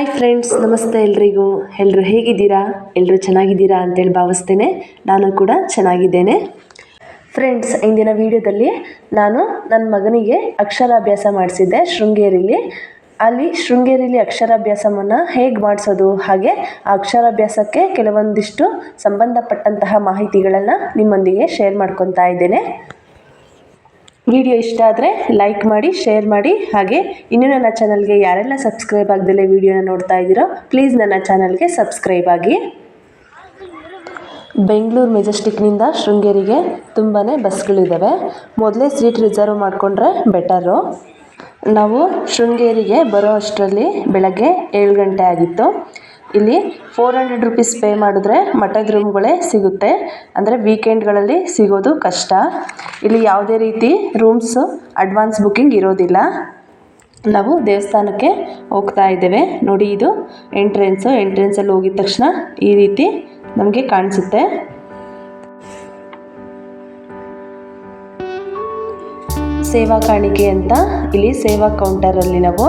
Hi friends ನಮಸ್ತೆ ಎಲ್ರಿಗೂ. ಎಲ್ಲರೂ ಹೇಗಿದ್ದೀರಾ? ಎಲ್ಲರೂ ಚೆನ್ನಾಗಿದ್ದೀರಾ ಅಂತೇಳಿ ಭಾವಿಸ್ತೇನೆ. ನಾನು ಕೂಡ ಚೆನ್ನಾಗಿದ್ದೇನೆ. ಫ್ರೆಂಡ್ಸ್ ಇಂದಿನ ವಿಡಿಯೋದಲ್ಲಿ ನಾನು ನನ್ನ ಮಗನಿಗೆ ಅಕ್ಷರಾಭ್ಯಾಸ ಮಾಡಿಸಿದ್ದೆ ಶೃಂಗೇರಿಲಿ. ಅಲ್ಲಿ ಶೃಂಗೇರಿಲಿ ಅಕ್ಷರಾಭ್ಯಾಸವನ್ನು ಹೇಗೆ ಮಾಡಿಸೋದು, ಹಾಗೆ ಆ ಅಕ್ಷರಾಭ್ಯಾಸಕ್ಕೆ ಕೆಲವೊಂದಿಷ್ಟು ಸಂಬಂಧಪಟ್ಟಂತಹ ಮಾಹಿತಿಗಳನ್ನು ನಿಮ್ಮೊಂದಿಗೆ ಶೇರ್ ಮಾಡ್ಕೊತಾ ಇದ್ದೇನೆ. ವಿಡಿಯೋ ಇಷ್ಟ ಆದರೆ ಲೈಕ್ ಮಾಡಿ ಶೇರ್ ಮಾಡಿ, ಹಾಗೆ ಇನ್ನೂ ನನ್ನ ಚಾನಲ್ಗೆ ಯಾರೆಲ್ಲ ಸಬ್ಸ್ಕ್ರೈಬ್ ಆಗದಲ್ಲೇ ವಿಡಿಯೋನ ನೋಡ್ತಾ ಇದ್ದೀರೋ ಪ್ಲೀಸ್ ನನ್ನ ಚಾನಲ್ಗೆ ಸಬ್ಸ್ಕ್ರೈಬ್ ಆಗಿ. ಬೆಂಗಳೂರು ಮೆಜೆಸ್ಟಿಕ್ನಿಂದ ಶೃಂಗೇರಿಗೆ ತುಂಬಾ ಬಸ್ಗಳಿದ್ದಾವೆ ಮೊದಲೇ ಸೀಟ್ ರಿಸರ್ವ್ ಮಾಡಿಕೊಂಡ್ರೆ ಬೆಟರು ನಾವು ಶೃಂಗೇರಿಗೆ ಬರೋ ಅಷ್ಟರಲ್ಲಿ ಬೆಳಗ್ಗೆ ಏಳು ಗಂಟೆ ಆಗಿತ್ತು. ಇಲ್ಲಿ ಫೋರ್ ಹಂಡ್ರೆಡ್ ರುಪೀಸ್ ಪೇ ಮಾಡಿದ್ರೆ ಮಠದ ರೂಮ್ಗಳೇ ಸಿಗುತ್ತೆ. ಅಂದರೆ ವೀಕೆಂಡ್ಗಳಲ್ಲಿ ಸಿಗೋದು ಕಷ್ಟ. ಇಲ್ಲಿ ಯಾವುದೇ ರೀತಿ ರೂಮ್ಸು ಅಡ್ವಾನ್ಸ್ ಬುಕ್ಕಿಂಗ್ ಇರೋದಿಲ್ಲ. ನಾವು ದೇವಸ್ಥಾನಕ್ಕೆ ಹೋಗ್ತಾ ಇದ್ದೇವೆ. ನೋಡಿ ಇದು ಎಂಟ್ರೆನ್ಸು ಎಂಟ್ರೆನ್ಸಲ್ಲಿ ಹೋಗಿದ ತಕ್ಷಣ ಈ ರೀತಿ ನಮಗೆ ಕಾಣಿಸುತ್ತೆ. ಸೇವಾ ಕಾಣಿಕೆ ಅಂತ ಇಲ್ಲಿ ಸೇವಾ ಕೌಂಟರಲ್ಲಿ ನಾವು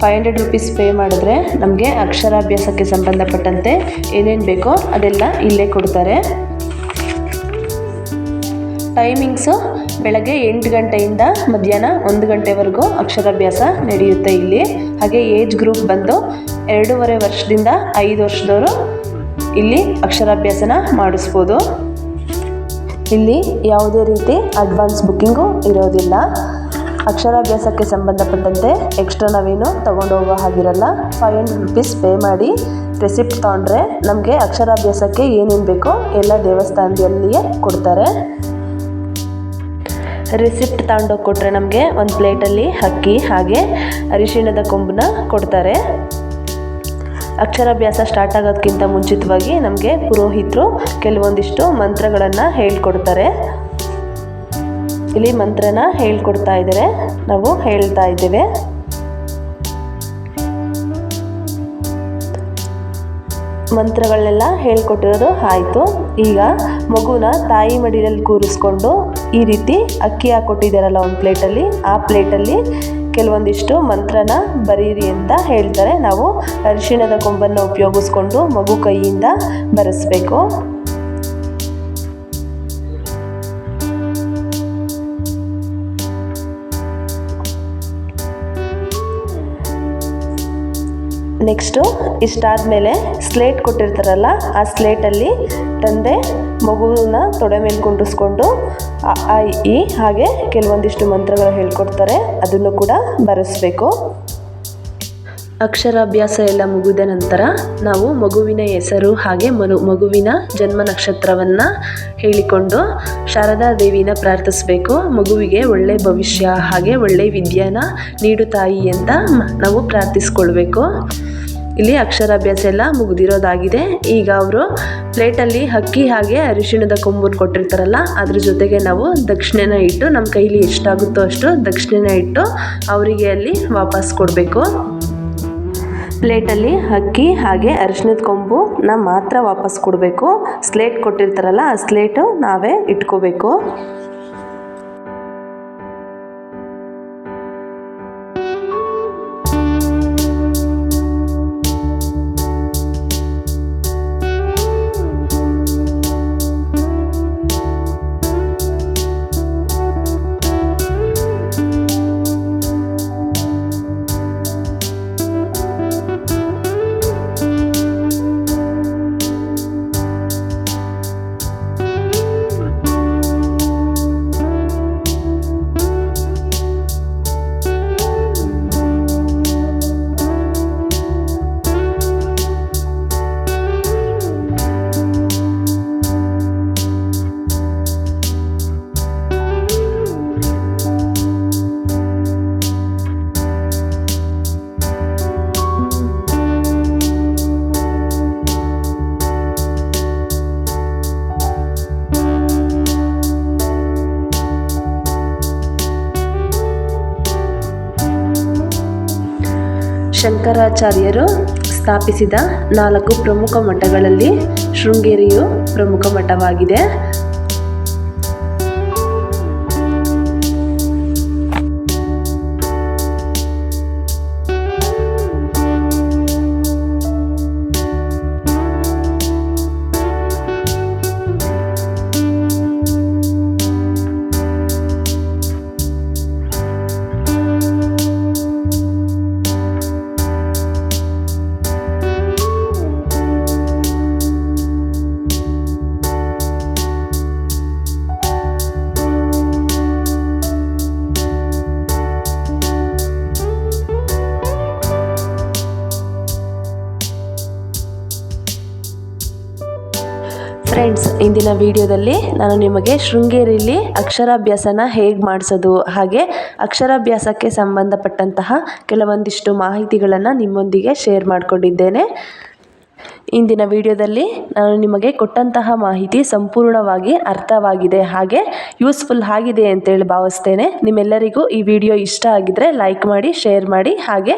ಫೈವ್ ಹಂಡ್ರೆಡ್ ರುಪೀಸ್ ಪೇ ಮಾಡಿದ್ರೆ ನಮಗೆ ಅಕ್ಷರಾಭ್ಯಾಸಕ್ಕೆ ಸಂಬಂಧಪಟ್ಟಂತೆ ಏನೇನು ಬೇಕೋ ಅದೆಲ್ಲ ಇಲ್ಲೇ ಕೊಡ್ತಾರೆ. ಟೈಮಿಂಗ್ಸು ಬೆಳಗ್ಗೆ ಎಂಟು ಗಂಟೆಯಿಂದ ಮಧ್ಯಾಹ್ನ ಒಂದು ಗಂಟೆವರೆಗೂ ಅಕ್ಷರಾಭ್ಯಾಸ ನಡೆಯುತ್ತೆ ಇಲ್ಲಿ. ಹಾಗೆ ಏಜ್ ಗ್ರೂಪ್ ಬಂದು ಎರಡೂವರೆ ವರ್ಷದಿಂದ ಐದು ವರ್ಷದವರು ಇಲ್ಲಿ ಅಕ್ಷರಾಭ್ಯಾಸನ ಮಾಡಿಸ್ಬೋದು. ಇಲ್ಲಿ ಯಾವುದೇ ರೀತಿ ಅಡ್ವಾನ್ಸ್ ಬುಕ್ಕಿಂಗು ಇರೋದಿಲ್ಲ. ಅಕ್ಷರಾಭ್ಯಾಸಕ್ಕೆ ಸಂಬಂಧಪಟ್ಟಂತೆ ಎಕ್ಸ್ಟ್ರಾ ನಾವೇನು ತೊಗೊಂಡು ಹೋಗೋ ಹಾಗಿರಲ್ಲ. ಫೈವ್ ಹಂಡ್ರೆಡ್ ರುಪೀಸ್ ಪೇ ಮಾಡಿ ರೆಸಿಪ್ಟ್ ತೊಗೊಂಡ್ರೆ ನಮಗೆ ಅಕ್ಷರಾಭ್ಯಾಸಕ್ಕೆ ಏನೇನು ಬೇಕೋ ಎಲ್ಲ ದೇವಸ್ಥಾನದಲ್ಲಿಯೇ ಕೊಡ್ತಾರೆ. ರೆಸಿಪ್ಟ್ ತಗೊಂಡೋಗಿ ಕೊಟ್ಟರೆ ನಮಗೆ ಒಂದು ಪ್ಲೇಟಲ್ಲಿ ಅಕ್ಕಿ, ಹಾಗೆ ಅರಿಶಿಣದ ಕೊಂಬನ್ನ ಕೊಡ್ತಾರೆ. ಅಕ್ಷರಾಭ್ಯಾಸ ಸ್ಟಾರ್ಟ್ ಆಗೋದಕ್ಕಿಂತ ಮುಂಚಿತವಾಗಿ ನಮಗೆ ಪುರೋಹಿತರು ಕೆಲವೊಂದಿಷ್ಟು ಮಂತ್ರಗಳನ್ನು ಹೇಳ್ಕೊಡ್ತಾರೆ. ಇಲ್ಲಿ ಮಂತ್ರನ ಹೇಳ್ಕೊಡ್ತಾ ಇದ್ದಾರೆ. ನಾವು ಹೇಳ್ತಾ ಇದ್ದೇವೆ. ಮಂತ್ರಗಳನ್ನೆಲ್ಲ ಹೇಳ್ಕೊಟ್ಟಿರೋದು ಆಯಿತು. ಈಗ ಮಗುನ ತಾಯಿ ಮಡಿಲಲ್ಲಿ ಕೂರಿಸ್ಕೊಂಡು ಈ ರೀತಿ ಅಕ್ಕಿ ಹಾಕ್ಕೊಟ್ಟಿದ್ದಾರಲ್ಲ ಒಂದು ಪ್ಲೇಟಲ್ಲಿ, ಆ ಪ್ಲೇಟಲ್ಲಿ ಕೆಲವೊಂದಿಷ್ಟು ಮಂತ್ರನ ಬರೀರಿ ಅಂತ ಹೇಳ್ತಾರೆ. ನಾವು ಅರಿಶಿಣದ ಕೊಂಬನ್ನು ಉಪಯೋಗಿಸ್ಕೊಂಡು ಮಗು ಕೈಯಿಂದ ಬರೆಸ್ಬೇಕು. ನೆಕ್ಸ್ಟು ಇಷ್ಟಾದಮೇಲೆ ಸ್ಲೇಟ್ ಕೊಟ್ಟಿರ್ತಾರಲ್ಲ, ಆ ಸ್ಲೇಟಲ್ಲಿ ತಂದೆ ಮಗುವನ್ನ ತೊಡೆ ಮೇಲೆ ಕುಂಡಿಸ್ಕೊಂಡು ಆ ಇ ಈ ಹಾಗೆ ಕೆಲವೊಂದಿಷ್ಟು ಮಂತ್ರಗಳು ಹೇಳ್ಕೊಡ್ತಾರೆ. ಅದನ್ನು ಕೂಡ ಬರೆಸ್ಬೇಕು. ಅಕ್ಷರಾಭ್ಯಾಸ ಎಲ್ಲ ಮುಗಿದ ನಂತರ ನಾವು ಮಗುವಿನ ಹೆಸರು ಹಾಗೆ ಮನು, ಮಗುವಿನ ಜನ್ಮ ನಕ್ಷತ್ರವನ್ನು ಹೇಳಿಕೊಂಡು ಶಾರದಾ ದೇವಿನ ಪ್ರಾರ್ಥಿಸಬೇಕು. ಮಗುವಿಗೆ ಒಳ್ಳೆ ಭವಿಷ್ಯ, ಹಾಗೆ ಒಳ್ಳೆ ವಿದ್ಯಾನ ನೀಡು ತಾಯಿ ಅಂತ ನಾವು ಪ್ರಾರ್ಥಿಸ್ಕೊಳ್ಬೇಕು. ಇಲ್ಲಿ ಅಕ್ಷರಾಭ್ಯಾಸ ಎಲ್ಲ ಮುಗಿದಿರೋದಾಗಿದೆ. ಈಗ ಅವರು ಪ್ಲೇಟಲ್ಲಿ ಅಕ್ಕಿ ಹಾಗೆ ಅರಿಶಿಣದ ಕೊಂಬನ್ನು ಕೊಟ್ಟಿರ್ತಾರಲ್ಲ, ಅದ್ರ ಜೊತೆಗೆ ನಾವು ದಕ್ಷಿಣೆನ ಇಟ್ಟು ನಮ್ಮ ಕೈಲಿ ಎಷ್ಟಾಗುತ್ತೋ ಅಷ್ಟು ದಕ್ಷಿಣೆನ ಇಟ್ಟು ಅವರಿಗೆ ಅಲ್ಲಿ ವಾಪಸ್ ಕೊಡಬೇಕು. ಪ್ಲೇಟಲ್ಲಿ ಅಕ್ಕಿ ಹಾಗೆ ಅರಿಶಿಣದ ಕೊಂಬುನ ಮಾತ್ರ ವಾಪಸ್ ಕೊಡಬೇಕು. ಸ್ಲೇಟ್ ಕೊಟ್ಟಿರ್ತಾರಲ್ಲ, ಆ ಸ್ಲೇಟು ನಾವೇ ಇಟ್ಕೋಬೇಕು. ಶಂಕರಾಚಾರ್ಯರು ಸ್ಥಾಪಿಸಿದ ನಾಲ್ಕು ಪ್ರಮುಖ ಮಠಗಳಲ್ಲಿ ಶೃಂಗೇರಿಯು ಪ್ರಮುಖ ಮಠವಾಗಿದೆ. ಇಂದಿನ ವಿಡಿಯೋದಲ್ಲಿ ನಾನು ನಿಮಗೆ ಶೃಂಗೇರಿಲಿ ಅಕ್ಷರಾಭ್ಯಾಸನ ಹೇಗೆ ಮಾಡಿಸೋದು, ಹಾಗೆ ಅಕ್ಷರಾಭ್ಯಾಸಕ್ಕೆ ಸಂಬಂಧಪಟ್ಟಂತಹ ಕೆಲವೊಂದಿಷ್ಟು ಮಾಹಿತಿಗಳನ್ನು ನಿಮ್ಮೊಂದಿಗೆ ಶೇರ್ ಮಾಡಿಕೊಂಡಿದ್ದೇನೆ. ಇಂದಿನ ವಿಡಿಯೋದಲ್ಲಿ ನಾನು ನಿಮಗೆ ಕೊಟ್ಟಂತಹ ಮಾಹಿತಿ ಸಂಪೂರ್ಣವಾಗಿ ಅರ್ಥವಾಗಿದೆ, ಹಾಗೆ ಯೂಸ್ಫುಲ್ ಆಗಿದೆ ಅಂತೇಳಿ ಭಾವಿಸ್ತೇನೆ. ನಿಮ್ಮೆಲ್ಲರಿಗೂ ಈ ವಿಡಿಯೋ ಇಷ್ಟ ಆಗಿದ್ರೆ ಲೈಕ್ ಮಾಡಿ ಶೇರ್ ಮಾಡಿ, ಹಾಗೆ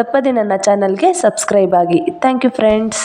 ತಪ್ಪದೆ ನನ್ನ ಚಾನಲ್ಗೆ ಸಬ್ಸ್ಕ್ರೈಬ್ ಆಗಿ. Thank you friends